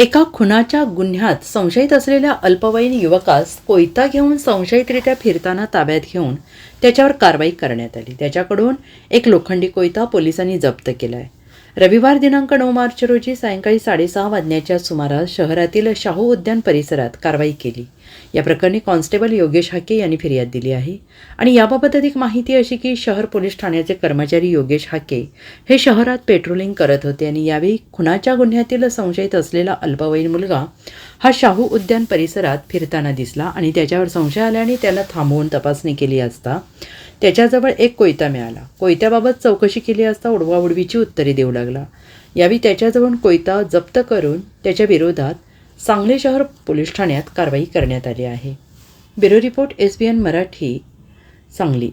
एका खुनाच्या गुन्ह्यात संशयित असलेल्या अल्पवयीन युवकास कोयता घेऊन संशयितरित्या फिरताना ताब्यात घेऊन त्याच्यावर कारवाई करण्यात आली. त्याच्याकडून एक लोखंडी कोयता पोलिसांनी जप्त केला आहे रविवार दिनांक नऊ मार्च रोजी सायंकाळी साडेसहा वाजण्याच्या सुमारास शहरातील शाहू उद्यान परिसरात कारवाई केली. या प्रकरणी कॉन्स्टेबल योगेश हाके यांनी फिर्याद दिली आहे. आणि याबाबत अधिक माहिती अशी की शहर पोलीस ठाण्याचे कर्मचारी योगेश हाके हे शहरात पेट्रोलिंग करत होते आणि यावेळी खुनाच्या गुन्ह्यातील संशयित असलेला अल्पवयीन मुलगा हा शाहू उद्यान परिसरात फिरताना दिसला आणि त्याच्यावर संशय आल्याने त्याला थांबवून तपासणी केली असता त्याच्याजवळ एक कोयता मिळाला. कोयत्याबाबत चौकशी केली असता उडवाउडवीची उत्तरे देऊ लागला. यावी त्याच्याजवळ कोयता जप्त करून त्याच्या विरोधात सांगली शहर पोलीस ठाण्यात कारवाई करण्यात आली आहे. Bureau report S B N Marathi Sangli.